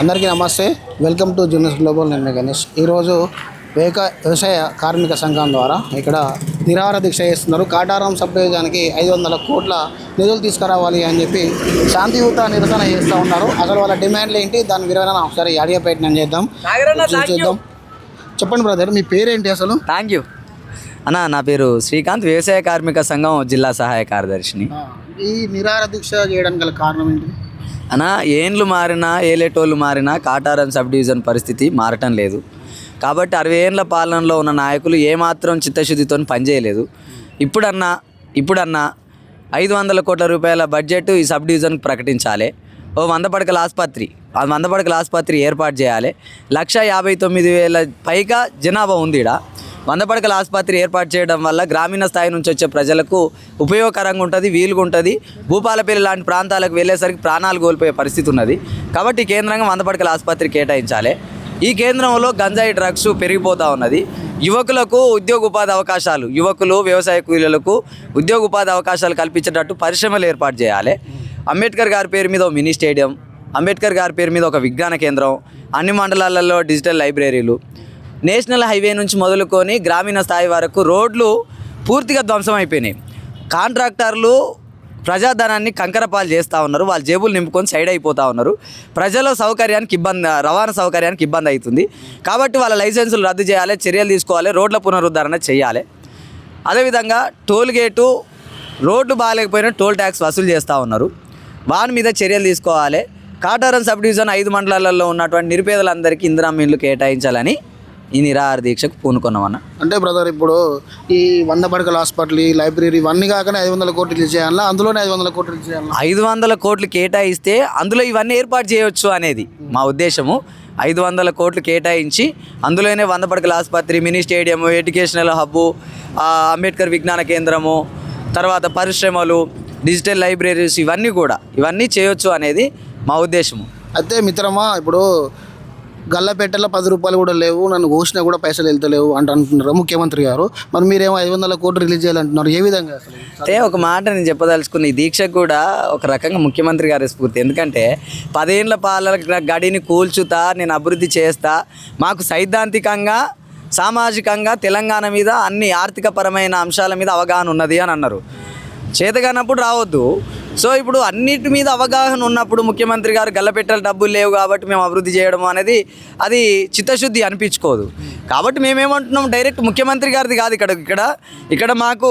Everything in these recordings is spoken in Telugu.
అందరికీ నమస్తే. Welcome to juniors global. నేను గణేష్. ఈరోజు వేక వ్యవసాయ కార్మిక సంఘం ద్వారా ఇక్కడ నిరాహార దీక్ష చేస్తున్నారు. కాటారం సబ్ డివిజన్కి ఐదు వందల కోట్ల నిధులు తీసుకురావాలి అని చెప్పి శాంతియుత నిరసన చేస్తూ ఉన్నారు. అసలు వాళ్ళ డిమాండ్లు ఏంటి? దాని వివరణ ఒకసారి అడిగే ప్రయత్నం చేద్దాం. చూద్దాం. చెప్పండి బ్రదర్ మీ పేరేంటి అసలు? థ్యాంక్ యూ అన్న నా పేరు శ్రీకాంత్ వ్యవసాయ కార్మిక సంఘం జిల్లా సహాయ కార్యదర్శిని. ఈ నిరాహార దీక్ష చేయడానికి గల కారణం ఏంటి? అనా ఏండ్లు మారినా ఏలేటోళ్ళు మారినా కాటారం సబ్ డివిజన్ పరిస్థితి మారటం లేదు. కాబట్టి అరవై ఏండ్ల పాలనలో ఉన్న నాయకులు ఏమాత్రం చిత్తశుద్ధితో పనిచేయలేదు ఇప్పుడన్నా ఇప్పుడన్నా ఐదు వందల కోట్ల రూపాయల బడ్జెట్ ఈ సబ్ డివిజన్కి ప్రకటించాలి. ఓ వంద పడకల ఆసుపత్రి ఆ వంద పడకల ఆసుపత్రి ఏర్పాటు చేయాలి. లక్ష యాభై తొమ్మిది వేల పైగా జనాభా ఉంది వందపడకల ఆసుపత్రి ఏర్పాటు చేయడం వల్ల గ్రామీణ స్థాయి నుంచి వచ్చే ప్రజలకు ఉపయోగకరంగా ఉంటుంది వీలుగా ఉంటుంది. భూపాలపల్లి లాంటి ప్రాంతాలకు వెళ్ళేసరికి ప్రాణాలు కోల్పోయే పరిస్థితి ఉన్నది. కాబట్టి కేంద్రంగా వందపడకల ఆసుపత్రి కేటాయించాలి. ఈ కేంద్రంలో గంజాయి డ్రగ్స్ పెరిగిపోతూ ఉన్నది. యువకులకు ఉద్యోగ ఉపాధి అవకాశాలు యువకులు వ్యవసాయ కూలీలకు ఉద్యోగ ఉపాధి అవకాశాలు కల్పించేటట్టు పరిశ్రమలు ఏర్పాటు చేయాలి. అంబేద్కర్ గారి పేరు మీద మినీ స్టేడియం అంబేద్కర్ గారి పేరు మీద ఒక విజ్ఞాన కేంద్రం అన్ని మండలాలలో డిజిటల్ లైబ్రరీలు నేషనల్ హైవే నుంచి మొదలుకొని గ్రామీణ స్థాయి వరకు రోడ్లు పూర్తిగా ధ్వంసం అయిపోయినాయి. కాంట్రాక్టర్లు ప్రజాధనాన్ని కంకరపాలు చేస్తూ ఉన్నారు. వాళ్ళ జేబులు నింపుకొని సైడ్ అయిపోతూ ఉన్నారు. ప్రజల సౌకర్యానికి ఇబ్బంది రవాణా సౌకర్యానికి ఇబ్బంది అవుతుంది. కాబట్టి వాళ్ళ లైసెన్సులు రద్దు చేయాలి చర్యలు తీసుకోవాలి రోడ్ల పునరుద్ధరణ చేయాలి. అదేవిధంగా టోల్ గేటు రోడ్లు బాగాలేకపోయినా టోల్ ట్యాక్స్ వసూలు చేస్తూ ఉన్నారు. వాని మీద చర్యలు తీసుకోవాలి. కాటారం సబ్ డివిజన్ ఐదు మండలాలలో ఉన్నటువంటి నిరుపేదలందరికీ ఇందిరా ఇండ్లు కేటాయించాలని ఈ నిరాహార దీక్షకు పూనుకున్నామన్న. అంటే బ్రదర్ ఇప్పుడు ఈ వంద పడకల హాస్పిటల్ ఈ లైబ్రరీ ఇవన్నీ కాకనే ఐదు వందల కోట్లు చేయాలా అందులోనే ఐదు వందల కోట్లు చేయాలా ఐదు వందల కోట్లు కేటాయిస్తే అందులో ఇవన్నీ ఏర్పాటు చేయొచ్చు అనేది మా ఉద్దేశము. ఐదు వందల కోట్లు కేటాయించి అందులోనే వంద పడకల ఆసుపత్రి mini stadium educational hub Ambedkar విజ్ఞాన కేంద్రము తర్వాత పరిశ్రమలు డిజిటల్ లైబ్రరీస్ ఇవన్నీ కూడా ఇవన్నీ చేయొచ్చు అనేది మా ఉద్దేశము. అయితే మిత్రమా ఇప్పుడు గల్లపేటలో పది రూపాయలు కూడా లేవు నన్ను కోసినా కూడా పైసలు వెళ్తలేవు అంట అంటున్నారు ముఖ్యమంత్రి గారు. మరి మీరేమో ఐదు వందల కోట్లు రిలీజ్ చేయాలంటున్నారు. ఏ విధంగా అదే అంటే ఒక మాట నేను చెప్పదలుచుకున్న ఈ దీక్ష కూడా ఒక రకంగా ముఖ్యమంత్రి గారి స్ఫూర్తి. ఎందుకంటే పదేళ్ళ పాలన గడిని కూల్చుతా నేను అభివృద్ధి చేస్తా మాకు సైద్ధాంతికంగా సామాజికంగా తెలంగాణ మీద అన్ని ఆర్థికపరమైన అంశాల మీద అవగాహన ఉన్నది అని అన్నారు. చేతగానప్పుడు రావద్దు. సో ఇప్పుడు అన్నిటి మీద అవగాహన ఉన్నప్పుడు ముఖ్యమంత్రి గారు గల్లపెట్టెల డబ్బులు లేవు కాబట్టి మేము అభివృద్ధి చేయడం అనేది అది చిత్తశుద్ధి అనిపించుకోదు. కాబట్టి మేమేమంటున్నాం డైరెక్ట్ ముఖ్యమంత్రి గారిది కాదు ఇక్కడ ఇక్కడ ఇక్కడ మాకు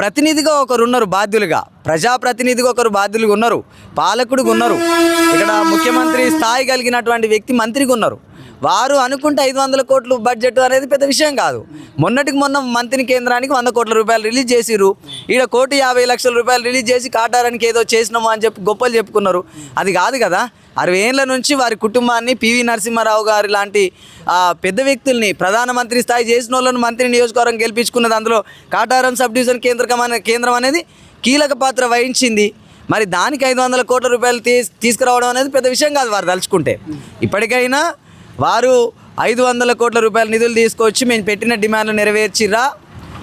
ప్రతినిధిగా ఒకరు ఉన్నారు బాధ్యులుగా. ప్రజాప్రతినిధిగా ఒకరు బాధ్యులుగా ఉన్నారు. పాలకుడిగా ఉన్నారు. ఇక్కడ ముఖ్యమంత్రి స్థాయి కలిగినటువంటి వ్యక్తి మంత్రిగా ఉన్నారు. వారు అనుకుంటే ఐదు వందల కోట్లు బడ్జెట్ అనేది పెద్ద విషయం కాదు. మొన్నటికి మొన్న మంత్రి కేంద్రానికి వంద కోట్ల రూపాయలు రిలీజ్ చేసిరు ఈడ కోటి యాభై లక్షల రూపాయలు రిలీజ్ చేసి కాటారానికి ఏదో చేసినాము అని చెప్పి గొప్పలు చెప్పుకున్నారు. అది కాదు కదా. అరవై ఏళ్ళ నుంచి వారి కుటుంబాన్ని పివి నరసింహారావు గారి లాంటి పెద్ద వ్యక్తుల్ని ప్రధానమంత్రి స్థాయి చేసిన వాళ్ళను మంత్రి నియోజకవర్గం గెలిపించుకున్నది అందులో కాటారం సబ్ డివిజన్ కేంద్రకం అనే కేంద్రం అనేది కీలక పాత్ర వహించింది. మరి దానికి ఐదు వందల కోట్ల రూపాయలు తీసుకురావడం అనేది పెద్ద విషయం కాదు వారు తలుచుకుంటే. ఇప్పటికైనా వారు ఐదు వందల కోట్ల రూపాయల నిధులు తీసుకొచ్చి మేము పెట్టిన డిమాండ్లు నెరవేర్చిరా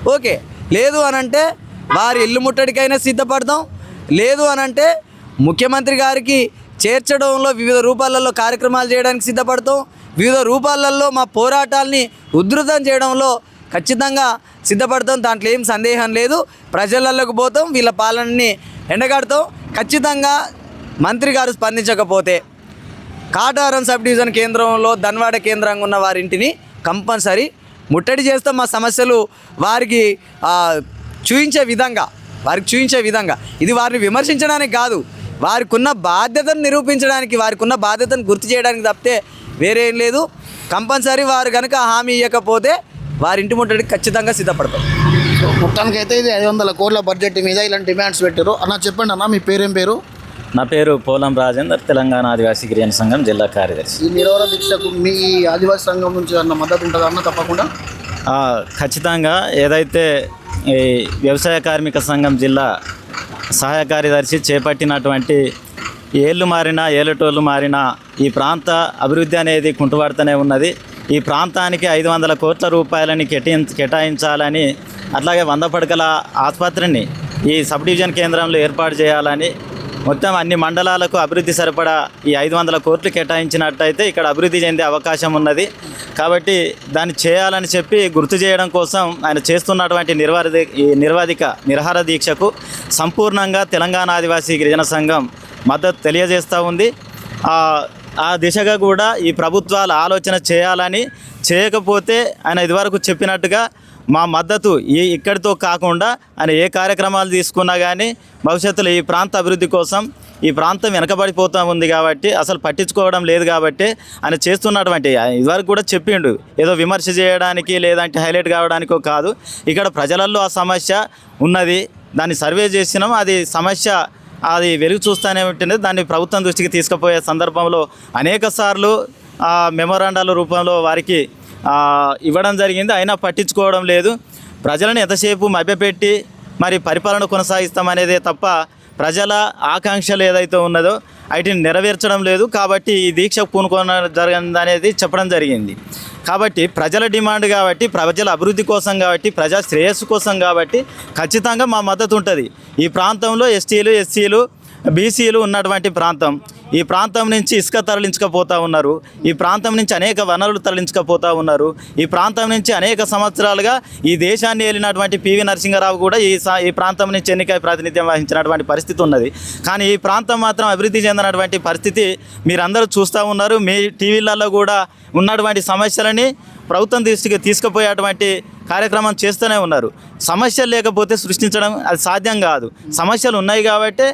ఓకే. లేదు అని అంటే వారి ఇల్లు ముట్టడికైనా సిద్ధపడతాం లేదు అని అంటే ముఖ్యమంత్రి గారికి చేర్చడంలో వివిధ రూపాలలో కార్యక్రమాలు చేయడానికి సిద్ధపడతాం. వివిధ రూపాలలో మా పోరాటాల్ని ఉధృతం చేయడంలో ఖచ్చితంగా సిద్ధపడతాం. దాంట్లో ఏం సందేహం లేదు. ప్రజలలోకి పోతాం. వీళ్ళ పాలనని ఎండగడతాం. ఖచ్చితంగా మంత్రి గారు స్పందించకపోతే కాటారం సబ్ డివిజన్ కేంద్రంలో ధన్వాడ కేంద్రంగా ఉన్న వారింటిని కంపల్సరీ ముట్టడి చేస్తే. మా సమస్యలు వారికి చూయించే విధంగా వారికి చూయించే విధంగా. ఇది వారిని విమర్శించడానికి కాదు. వారికి ఉన్న బాధ్యతను నిరూపించడానికి వారికి ఉన్న బాధ్యతను గుర్తు చేయడానికి తప్పితే వేరేం లేదు. కంపల్సరీ వారు కనుక హామీ ఇవ్వకపోతే వారి ఇంటి ముట్టడికి ఖచ్చితంగా సిద్ధపడతాం. మొత్తానికైతే ఇది ఐదు వందల కోట్ల బడ్జెట్ మీద ఇలాంటి డిమాండ్స్ పెట్టారు. అన్న చెప్పండి అన్న మీ పేరేం పేరు? నా పేరు పోలం రాజేందర్ తెలంగాణ ఆదివాసీ గిరిజన సంఘం జిల్లా కార్యదర్శి. ఈ నిరవర దీక్షకు మీ ఆదివాసీ సంఘం నుంచి అన్న మద్దతు ఉంటుందా అన్న తప్పకుండా? ఖచ్చితంగా ఏదైతే ఈ వ్యవసాయ కార్మిక సంఘం జిల్లా సహాయ కార్యదర్శి చేపట్టినటువంటి ఏళ్ళు మారినా ఏలటోళ్ళు మారినా ఈ ప్రాంత అభివృద్ధి అనేది కుంటుపడుతూనే ఉన్నది. ఈ ప్రాంతానికి ఐదు వందల కోట్ల రూపాయలని కేటాయి కేటాయించాలని అట్లాగే వంద పడకల ఆసుపత్రిని ఈ సబ్ డివిజన్ కేంద్రంలో ఏర్పాటు చేయాలని మొత్తం అన్ని మండలాలకు అభివృద్ధి సరిపడా ఈ ఐదు వందల కోట్లు కేటాయించినట్టయితే ఇక్కడ అభివృద్ధి చెందే అవకాశం ఉన్నది. కాబట్టి దాన్ని చేయాలని చెప్పి గుర్తు చేయడం కోసం ఆయన చేస్తున్నటువంటి నిర్వాధి ఈ నిర్వాధిక నిరహార దీక్షకు సంపూర్ణంగా తెలంగాణ ఆదివాసీ గిరిజన సంఘం మద్దతు తెలియజేస్తూ ఉంది. ఆ, ఆ దిశగా కూడా ఈ ప్రభుత్వాలు ఆలోచన చేయాలని చేయకపోతే ఆయన ఇదివరకు చెప్పినట్టుగా మా మద్దతు ఈ ఇక్కడితో కాకుండా ఆయన ఏ కార్యక్రమాలు తీసుకున్నా కానీ భవిష్యత్తులో ఈ ప్రాంత అభివృద్ధి కోసం ఈ ప్రాంతం వెనకబడిపోతూ ఉంది కాబట్టి అసలు పట్టించుకోవడం లేదు కాబట్టి ఆయన చేస్తున్నటువంటి ఇదివరకు కూడా చెప్పిండు. ఏదో విమర్శ చేయడానికి లేదంటే హైలైట్ కావడానికో కాదు. ఇక్కడ ప్రజలలో ఆ సమస్య ఉన్నది. దాన్ని సర్వే చేసినాం. అది సమస్య అది వెలుగు చూస్తూనే ఉంటుంది దాన్ని ప్రభుత్వం దృష్టికి తీసుకుపోయే సందర్భంలో అనేక సార్లు మెమోరాండాల రూపంలో వారికి ఇవ్వడం జరిగింది. అయినా పట్టించుకోవడం లేదు. ప్రజలను ఎంతసేపు మభ్యపెట్టి మరి పరిపాలన కొనసాగిస్తామనేదే తప్ప ప్రజల ఆకాంక్షలు ఏదైతే ఉన్నదో వాటిని నెరవేర్చడం లేదు. కాబట్టి ఈ దీక్ష పూనుకోన జరిగిందనేది చెప్పడం జరిగింది. కాబట్టి ప్రజల డిమాండ్ కాబట్టి ప్రజల అభివృద్ధి కోసం కాబట్టి ప్రజా శ్రేయస్సు కోసం కాబట్టి ఖచ్చితంగా మా మద్దతు ఉంటుంది. ఈ ప్రాంతంలో ఎస్టీలు ఎస్సీలు బీసీలు ఉన్నటువంటి ప్రాంతం. ఈ ప్రాంతం నుంచి ఇసుక తరలించకపోతా ఉన్నారు. ఈ ప్రాంతం నుంచి అనేక వనరులు తరలించకపోతా ఉన్నారు. ఈ ప్రాంతం నుంచి అనేక సంవత్సరాలుగా ఈ దేశాన్ని ఏలినటువంటి పివి నరసింహారావు కూడా ఈ ఈ ప్రాంతం నుంచి ఎన్నికై ప్రాతినిధ్యం వహించినటువంటి పరిస్థితి ఉన్నది. కానీ ఈ ప్రాంతం మాత్రం అభివృద్ధి చెందినటువంటి పరిస్థితి మీరందరూ చూస్తూ ఉన్నారు. మీ టీవీలలో కూడా ఉన్నటువంటి సమస్యలని ప్రభుత్వం దృష్టికి తీసుకుపోయేటువంటి కార్యక్రమం చేస్తూనే ఉన్నారు. సమస్యలు లేకపోతే సృష్టించడం అది సాధ్యం కాదు. సమస్యలు ఉన్నాయి కాబట్టి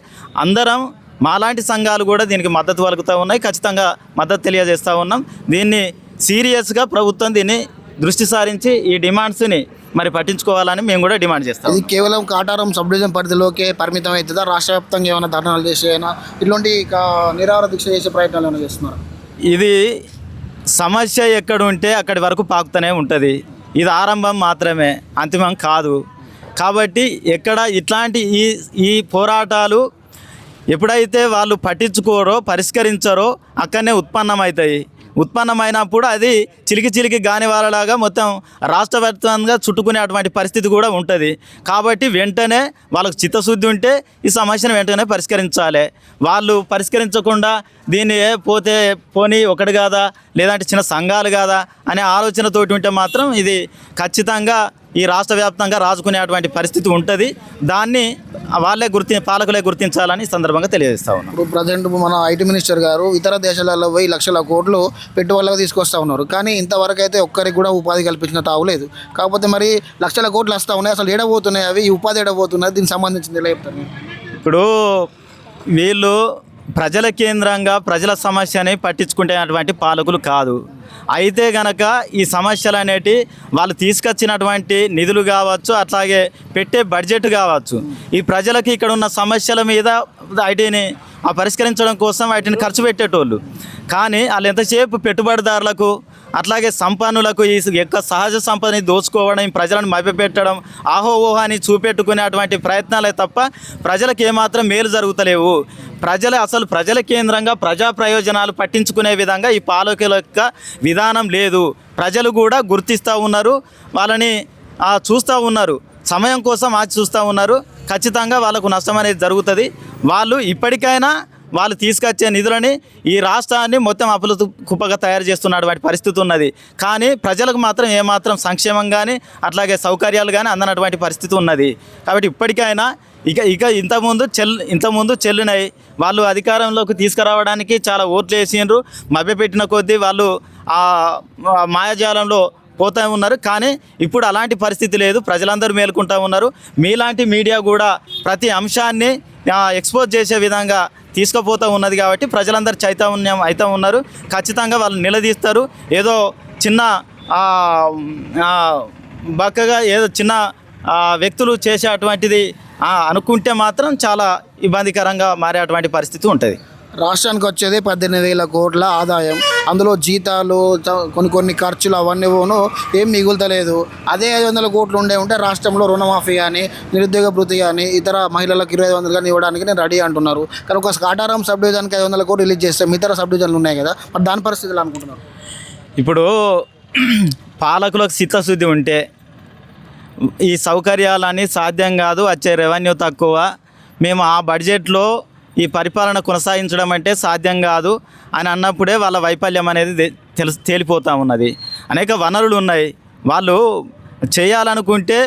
అందరం మాలాంటి సంఘాలు కూడా దీనికి మద్దతు పలుకుతూ ఉన్నాయి. ఖచ్చితంగా మద్దతు తెలియజేస్తూ ఉన్నాం. దీన్ని సీరియస్గా ప్రభుత్వం దీన్ని దృష్టి సారించి ఈ డిమాండ్స్ని మరి పట్టించుకోవాలని మేము కూడా డిమాండ్ చేస్తాం ఇది కేవలం కాటారం సబ్ డివిజన్ పరిధిలోకే పరిమితం అవుతుందా రాష్ట్ర వ్యాప్తంగా ఏమైనా ధర్నాలు చేసేనా ఇట్లాంటి కా- నిరాహార దీక్ష చేసే ప్రయత్నాలు ఏమైనా చేస్తున్నారు? ఇది సమస్య ఎక్కడ ఉంటే అక్కడి వరకు పాకుతూనే ఉంటుంది. ఇది ఆరంభం మాత్రమే అంతిమం కాదు. కాబట్టి ఎక్కడ ఇట్లాంటి ఈ ఈ పోరాటాలు ఎప్పుడైతే వాళ్ళు పట్టించుకోరో పరిష్కరించరో అక్కడనే ఉత్పన్నమవుతాయి. ఉత్పన్నమైనప్పుడు అది చిలికి చిలికి గాని వాళ్ళలాగా మొత్తం రాష్ట్ర వ్యాప్తంగా చుట్టుకునే అటువంటి పరిస్థితి కూడా ఉంటుంది. కాబట్టి వెంటనే వాళ్ళకు చిత్తశుద్ధి ఉంటే ఈ సమస్యను వెంటనే పరిష్కరించాలి. వాళ్ళు పరిష్కరించకుండా దీన్ని పోతే పోనీ ఒకటి కాదా లేదంటే చిన్న సంఘాలు కాదా అనే ఆలోచనతోటి ఉంటే మాత్రం ఇది ఖచ్చితంగా ఈ రాష్ట్ర వ్యాప్తంగా రాజుకునేటువంటి పరిస్థితి ఉంటుంది. దాన్ని వాళ్ళే గుర్తి పాలకులే గుర్తించాలని సందర్భంగా తెలియజేస్తా ఉన్నాం. ఇప్పుడు ప్రజెంట్ మన ఐటీ మినిస్టర్ గారు ఇతర దేశాలలో పోయి లక్షల కోట్లు పెట్టుబడులకు తీసుకొస్తా ఉన్నారు. కానీ ఇంతవరకు అయితే ఒక్కరికి కూడా ఉపాధి కల్పించిన తావులేదు కాకపోతే మరి లక్షల కోట్లు వస్తూ ఉన్నాయి. అసలు ఏడబోతున్నాయి అవి? ఉపాధి ఏడబోతున్నది దీనికి సంబంధించింది ఎలా చెప్తారు? ఇప్పుడు వీళ్ళు ప్రజల కేంద్రంగా ప్రజల సమస్యని పట్టించుకునేటువంటి పాలకులు కాదు. అయితే గనక ఈ సమస్యలు అనేటి వాళ్ళు తీసుకొచ్చినటువంటి నిధులు కావచ్చు అట్లాగే పెట్టే బడ్జెట్ కావచ్చు ఈ ప్రజలకు ఇక్కడ ఉన్న సమస్యల మీద వాటిని ఆ పరిష్కరించడం కోసం వాటిని ఖర్చు పెట్టేటోళ్ళు. కానీ వాళ్ళు ఎంతసేపు పెట్టుబడిదారులకు అట్లాగే సంపన్నులకు ఈ యొక్క సహజ సంపదని దోచుకోవడం ప్రజలను మభ్యపెట్టడం ఆహో అని చూపెట్టుకునేటువంటి ప్రయత్నాలే తప్ప ప్రజలకు ఏమాత్రం మేలు జరుగుతలేవు. ప్రజల అసలు ప్రజల కేంద్రంగా ప్రజా ప్రయోజనాలు పట్టించుకునే విధంగా ఈ పాలకుల యొక్క విధానం లేదు. ప్రజలు కూడా గుర్తిస్తూ ఉన్నారు వాళ్ళని చూస్తూ ఉన్నారు. సమయం కోసం ఆచి చూస్తూ ఉన్నారు. ఖచ్చితంగా వాళ్ళకు నష్టం అనేది జరుగుతుంది. వాళ్ళు ఇప్పటికైనా వాళ్ళు తీసుకొచ్చే నిధులని ఈ రాష్ట్రాన్ని మొత్తం అప్పుల కుప్పగా తయారు చేస్తున్నటువంటి పరిస్థితి ఉన్నది. కానీ ప్రజలకు మాత్రం ఏమాత్రం సంక్షేమం కానీ అట్లాగే సౌకర్యాలు కానీ అందనటువంటి పరిస్థితి ఉన్నది. కాబట్టి ఇప్పటికైనా ఇక ఇక ఇంతకుముందు చెల్ ఇంతకుముందు చెల్లినాయి. వాళ్ళు అధికారంలోకి తీసుకురావడానికి చాలా ఓట్లు వేసిండ్రు. మభ్యపెట్టిన కొద్దీ వాళ్ళు ఆ మాయాజాలంలో పోతూ ఉన్నారు. కానీ ఇప్పుడు అలాంటి పరిస్థితి లేదు. ప్రజలందరూ మేలుకుంటూ ఉన్నారు. మీలాంటి మీడియా కూడా ప్రతి అంశాన్ని ఎక్స్పోజ్ చేసే విధంగా తీసుకుపోతూ ఉన్నది కాబట్టి ప్రజలందరూ చైతన్యం అయితే ఉన్నారు. ఖచ్చితంగా వాళ్ళు నిలదీస్తారు. ఏదో చిన్న బక్కగా ఏదో చిన్న వ్యక్తులు చేసే అటువంటిది అనుకుంటే మాత్రం చాలా ఇబ్బందికరంగా మారేటువంటి పరిస్థితి ఉంటుంది. రాష్ట్రానికి వచ్చేది పద్దెనిమిది వేల కోట్ల ఆదాయం. అందులో జీతాలు కొన్ని కొన్ని ఖర్చులు అవన్నీ పోను ఏం మిగులుతలేదు. అదే ఐదు వందల కోట్లు ఉండే ఉంటే రాష్ట్రంలో రుణమాఫీ కానీ నిరుద్యోగ భృతి కానీ ఇతర మహిళలకు ఇరవై ఐదు వందలు కానీ ఇవ్వడానికి నేను రెడీ అంటున్నారు. కానీ ఒక కాటారం సబ్ డివిజన్కి ఐదు వందల కోట్లు రిలీజ్ చేస్తే ఇతర సబ్ డివిజన్లు ఉన్నాయి కదా మరి దాని పరిస్థితులు అనుకుంటున్నారు? ఇప్పుడు పాలకులకు చిత్తశుద్ధి ఉంటే ఈ సౌకర్యాలని సాధ్యం కాదు వచ్చే రెవెన్యూ తక్కువ. మేము ఆ బడ్జెట్లో ఈ పరిపాలన కొనసాగించడం అంటే సాధ్యం కాదు అని అన్నప్పుడే వాళ్ళ వైఫల్యం అనేది తెలిసి తెలుసు తేలిపోతూ ఉన్నది. అనేక వనరులు ఉన్నాయి. వాళ్ళు చేయాలనుకుంటే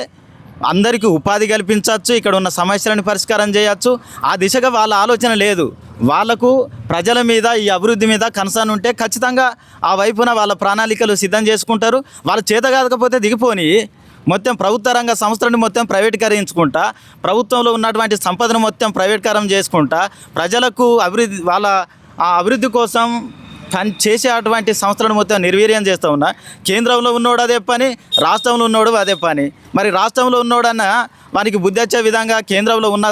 అందరికీ ఉపాధి కల్పించవచ్చు ఇక్కడ ఉన్న సమస్యలను పరిష్కారం చేయవచ్చు ఆ దిశగా వాళ్ళ ఆలోచన లేదు. వాళ్ళకు ప్రజల మీద ఈ అభివృద్ధి మీద కన్సర్న్ ఉంటే ఖచ్చితంగా ఆ వైపున వాళ్ళ ప్రణాళికలు సిద్ధం చేసుకుంటారు. వాళ్ళ చేత కాకపోతే దిగిపోని మొత్తం ప్రభుత్వ రంగ సంస్థలను మొత్తం ప్రైవేటీకరించుకుంటా ప్రభుత్వంలో ఉన్నటువంటి సంపదను మొత్తం ప్రైవేటీకరం చేసుకుంటా ప్రజలకు అభివృద్ధి వాళ్ళ ఆ అభివృద్ధి కోసం పని చేసే అటువంటి సంస్థలను మొత్తం నిర్వీర్యం చేస్తూ ఉన్నా. కేంద్రంలో ఉన్నోడు అదే పని రాష్ట్రంలో ఉన్నోడు అదే పని. మరి రాష్ట్రంలో ఉన్నోడన్న వానికి బుద్ధి వచ్చే విధంగా కేంద్రంలో ఉన్న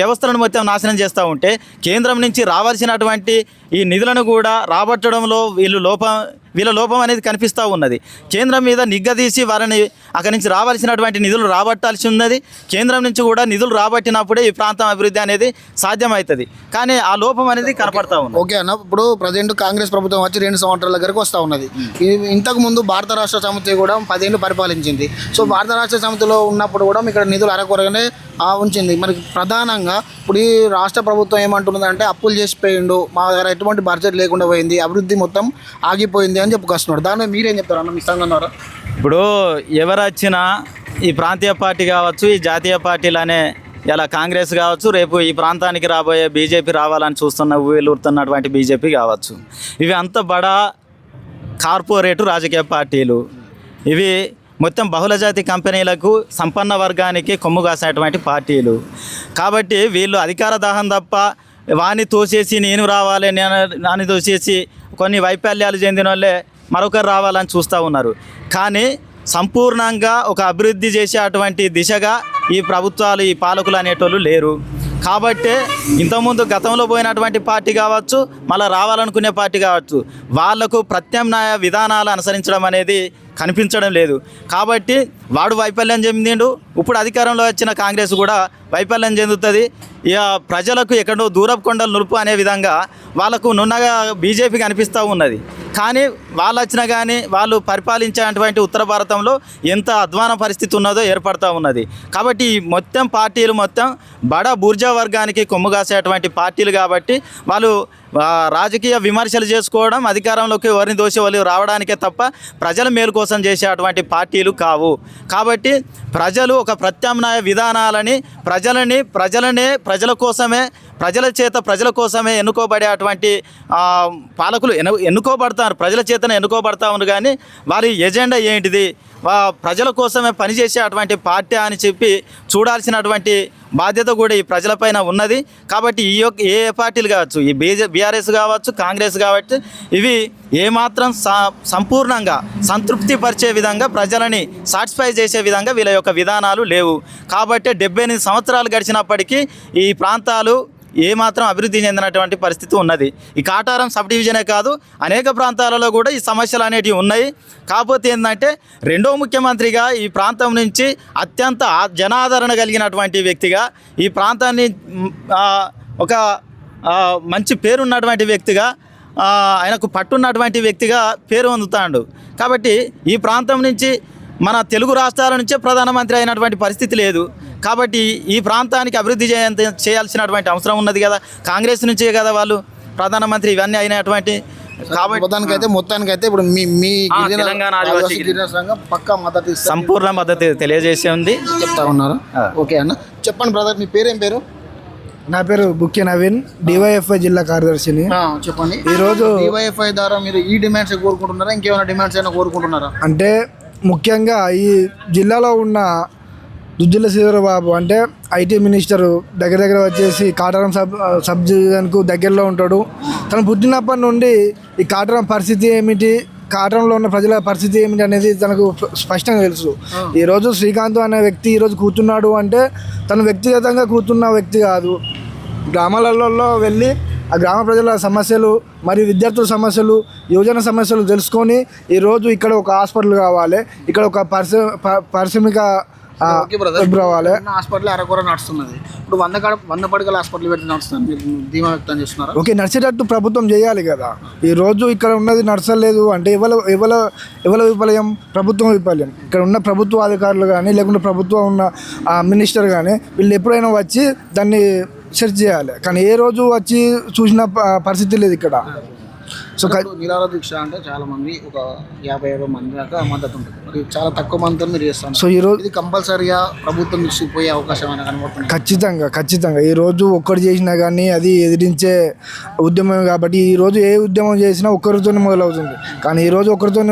వ్యవస్థలను మొత్తం నాశనం చేస్తూ ఉంటే కేంద్రం నుంచి రావాల్సినటువంటి ఈ నిధులను కూడా రాబట్టడంలో వీళ్ళు లోపం వీళ్ళ లోపం అనేది కనిపిస్తూ ఉన్నది. కేంద్రం మీద నిగ్గదీసి వారిని అక్కడి నుంచి రావాల్సినటువంటి నిధులు రాబట్టాల్సి ఉన్నది. కేంద్రం నుంచి కూడా నిధులు రాబట్టినప్పుడే ఈ ప్రాంతం అభివృద్ధి అనేది సాధ్యమవుతుంది. కానీ ఆ లోపం అనేది కనపడతా ఉంది ఓకే అన్న ఇప్పుడు ప్రజెంట్ కాంగ్రెస్ ప్రభుత్వం వచ్చి రెండు సంవత్సరాల దగ్గరకు వస్తూ ఉన్నది. ఇంతకు ముందు భారత రాష్ట్ర సమితి కూడా పదేళ్ళు పరిపాలించింది. సో భారత రాష్ట్ర సమితిలో ఉన్నప్పుడు కూడా ఇక్కడ నిధులు అరకొరగానే ఆ, ఉంచింది. మరి ప్రధానంగా ఇప్పుడు ఈ రాష్ట్ర ప్రభుత్వం ఏమంటున్నదంటే అప్పులు చేసిపోయిండు మా దగ్గర ఎటువంటి బడ్జెట్ లేకుండా పోయింది అభివృద్ధి మొత్తం ఆగిపోయింది అని చెప్పుకొస్తున్నాడు దానిలో మీరేం చెప్తారు అన్న మీ సంఘం ద్వారా? ఇప్పుడు ఎవరు వచ్చినా ఈ ప్రాంతీయ పార్టీ కావచ్చు ఈ జాతీయ పార్టీలు అనే ఇలా కాంగ్రెస్ కావచ్చు రేపు ఈ ప్రాంతానికి రాబోయే బీజేపీ రావాలని చూస్తున్న ఊరుతున్నటువంటి బీజేపీ కావచ్చు. ఇవి అంత బడా కార్పొరేటు రాజకీయ పార్టీలు. ఇవి మొత్తం బహుళజాతి కంపెనీలకు సంపన్న వర్గానికి కొమ్ము కాసినటువంటి పార్టీలు. కాబట్టి వీళ్ళు అధికార దాహం తప్ప వాణి తోసేసి నేను రావాలి నేను నాని తోసేసి కొన్ని వైఫల్యాలు చెందిన వాళ్ళే మరొకరు రావాలని చూస్తూ ఉన్నారు. కానీ సంపూర్ణంగా ఒక అభివృద్ధి చేసే అటువంటి దిశగా ఈ ప్రభుత్వాలు ఈ పాలకులు అనేటోళ్ళు లేరు. కాబట్టే ఇంతకుముందు గతంలో పోయినటువంటి పార్టీ కావచ్చు మళ్ళీ రావాలనుకునే పార్టీ కావచ్చు వాళ్ళకు ప్రత్యామ్నాయ విధానాలు అనుసరించడం అనేది కనిపించడం లేదు. కాబట్టి వాడు వైఫల్యం చెందిండు. ఇప్పుడు అధికారంలో వచ్చిన కాంగ్రెస్ కూడా వైఫల్యం చెందుతుంది. ఇక ప్రజలకు ఎక్కడో దూరపు కొండలు నులుపు అనే విధంగా వాళ్ళకు నున్నగా బీజేపీ కనిపిస్తూ ఉన్నది. కానీ వాళ్ళు వచ్చినా కానీ వాళ్ళు పరిపాలించేటువంటి ఉత్తర భారతంలో ఎంత అధ్వాన పరిస్థితి ఉన్నదో ఏర్పడుతూ ఉన్నది. కాబట్టి ఈ మొత్తం పార్టీలు మొత్తం బడ బూర్జా వర్గానికి కొమ్ము కాసేటువంటి పార్టీలు కాబట్టి వాళ్ళు రాజకీయ విమర్శలు చేసుకోవడం అధికారంలోకి ఎవరిని దోషి వాళ్ళు రావడానికే తప్ప ప్రజల మేలు కోసం చేసే అటువంటి పార్టీలు కావు. కాబట్టి ప్రజలు ఒక ప్రత్యామ్నాయ విధానాలని ప్రజలని ప్రజలనే ప్రజల కోసమే ప్రజల చేత ప్రజల కోసమే ఎన్నుకోబడే అటువంటి పాలకులు ఎన్ను ఎన్నుకోబడతారు. ప్రజల చేతనే ఎన్నుకోబడతా ఉన్నారు కానీ వారి ఎజెండా ఏంటిది? ప్రజల కోసమే పనిచేసే అటువంటి పార్టీ అని చెప్పి చూడాల్సినటువంటి బాధ్యత కూడా ఈ ప్రజలపైన ఉన్నది. కాబట్టి ఈ యొక్క ఏ పార్టీలు కావచ్చు ఈ బీజే బీఆర్ఎస్ కావచ్చు కాంగ్రెస్ కావచ్చు ఇవి ఏమాత్రం సంపూర్ణంగా సంతృప్తి పరిచే విధంగా ప్రజలని సాటిస్ఫై చేసే విధంగా వీళ్ళ యొక్క విధానాలు లేవు. కాబట్టి డెబ్బై ఎనిమిది సంవత్సరాలు గడిచినప్పటికీ ఈ ప్రాంతాలు ఏమాత్రం అభివృద్ధి చెందినటువంటి పరిస్థితి ఉన్నది. ఈ కాటారం సబ్ డివిజనే కాదు అనేక ప్రాంతాలలో కూడా ఈ సమస్యలు అనేటివి ఉన్నాయి. కాకపోతే ఏంటంటే రెండో ముఖ్యమంత్రిగా ఈ ప్రాంతం నుంచి అత్యంత జనాదరణ కలిగినటువంటి వ్యక్తిగా ఈ ప్రాంతాన్ని ఒక మంచి పేరున్నటువంటి వ్యక్తిగా ఆయనకు పట్టున్నటువంటి వ్యక్తిగా పేరు పొందుతాడు కాబట్టి ఈ ప్రాంతం నుంచి మన తెలుగు రాష్ట్రాల నుంచే ప్రధానమంత్రి అయినటువంటి పరిస్థితి లేదు. కాబట్టి ఈ ప్రాంతానికి అభివృద్ధి చేయంత చేయాల్సినటువంటి అవసరం ఉన్నది కదా. కాంగ్రెస్ నుంచే కదా వాళ్ళు ప్రధానమంత్రి ఇవన్నీ అయినటువంటి కాబట్టి మొత్తానికి అయితే మొత్తానికి అయితే ఇప్పుడు మీ మీ తెలంగాణ ఆదివాసీ ఆదివాసీ గిరిజన సంఘం పక్కా మద్దతు సంపూర్ణ మద్దతు తెలియజేసే ఉంది. చెప్తా ఉన్నారు. ఓకే అన్న. చెప్పండి బ్రదర్ మీ పేరేం పేరు? నా పేరు బుక్కి నవీన్ డివైఎఫ్ఐ జిల్లా కార్యదర్శిని. చెప్పండి. ఈరోజు డివైఎఫ్ఐ ద్వారా మీరు ఈ డిమాండ్స్ కోరుకుంటున్నారా? ఇంకేమైనా డిమాండ్స్ అయినా కోరుకుంటున్నారా? అంటే ముఖ్యంగా ఈ జిల్లాలో ఉన్న దుద్దిల శ్రీధరబాబు అంటే ఐటీ మినిస్టర్ దగ్గర దగ్గర వచ్చేసి కాటారం సబ్ సబ్ డివిజన్కు దగ్గరలో ఉంటాడు. తను పుట్టినప్పటి నుండి ఈ కాటారం పరిస్థితి ఏమిటి? కాటంలో ఉన్న ప్రజల పరిస్థితి ఏమిటి అనేది తనకు స్పష్టంగా తెలుసు. ఈరోజు శ్రీకాంత్ అనే వ్యక్తి ఈరోజు కూర్చున్నాడు అంటే తను వ్యక్తిగతంగా కూర్చున్న వ్యక్తి కాదు. గ్రామాలలో వెళ్ళి ఆ గ్రామ ప్రజల సమస్యలు మరియు విద్యార్థుల సమస్యలు యువజన సమస్యలు తెలుసుకొని ఈరోజు ఇక్కడ ఒక హాస్పిటల్ కావాలి. ఇక్కడ ఒక పారిశ్రామిక హాస్పిటల్ అరకొర నడుస్తున్నది. ఇప్పుడు వంద కాడ వంద పడకల హాస్పిటల్ పెట్టి నడుస్తుంది మీరు ధీమా వ్యక్తం చేస్తున్నారా? ఓకే నడిచేటట్టు ప్రభుత్వం చేయాలి కదా. ఈ రోజు ఇక్కడ ఉన్నది నడచలేదు అంటే ఎవల ఎవల ఎవల విఫలయం? ప్రభుత్వం విఫలయం. ఇక్కడ ఉన్న ప్రభుత్వ అధికారులు కానీ లేకుంటే ప్రభుత్వం ఉన్న మినిస్టర్ కానీ వీళ్ళు ఎప్పుడైనా వచ్చి దాన్ని సెర్చ్ చేయాలి. కానీ ఏ రోజు వచ్చి చూసిన పరిస్థితి లేదు ఇక్కడ. సో నిరాహార దీక్ష అంటే చాలా మంది ఒక యాభై యాభై మంది దాకా మద్దతు ఉంటుంది. మరి చాలా తక్కువ మందితో మీరు చేస్తున్నారు. సో ఈరోజు ఇది కంపల్సరీగా ప్రభుత్వం తీసుకుపోయే అవకాశం ఏమైనా కనబడుతుంది? ఖచ్చితంగా ఖచ్చితంగా. ఈ రోజు ఒక్కటి చేసినా కానీ అది ఎదిరించే ఉద్యమం కాబట్టి ఈ రోజు ఏ ఉద్యమం చేసినా ఒక్కరితోనే మొదలవుతుంది. కానీ ఈ రోజు ఒకరితో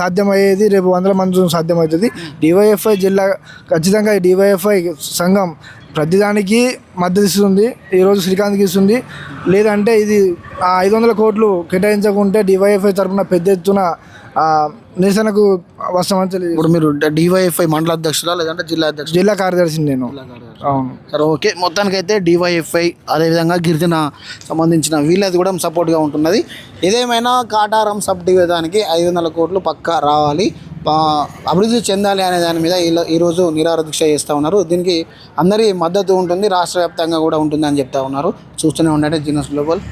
సాధ్యమయ్యేది రేపు వందల మందితో సాధ్యమవుతుంది. డివైఎఫ్ఐ జిల్లా ఖచ్చితంగా డివైఎఫ్ఐ సంఘం ప్రతిదానికి మద్దతు ఇస్తుంది. ఈరోజు శ్రీకాంత్కి ఇస్తుంది. లేదంటే ఇది ఆ ఐదు వందల కోట్లు కేటాయించకుంటే డివైఎఫ్ఐ తరఫున పెద్ద ఎత్తున నిరసనకు వస్తామని తెలియదు ఇప్పుడు మీరు డివైఎఫ్ఐ మండల అధ్యక్షుడా లేదంటే జిల్లా అధ్యక్షుడు? జిల్లా కార్యదర్శిని నేను. అవును. సరే ఓకే. మొత్తానికైతే డివైఎఫ్ఐ అదేవిధంగా గిరిజన సంబంధించిన వీళ్ళది కూడా సపోర్ట్గా ఉంటున్నది. ఏదేమైనా కాటారం సబ్ డివిజన్కి ఐదు వందల కోట్లు పక్కా రావాలి. అభివృద్ధి చెందాలి అనే దాని మీద ఈరోజు నిరాహార దీక్ష చేస్తూ ఉన్నారు. దీనికి అందరి మద్దతు ఉంటుంది రాష్ట్ర వ్యాప్తంగా కూడా ఉంటుంది అని చెప్తా ఉన్నారు. చూస్తూనే ఉండండి జీనస్ గ్లోబల్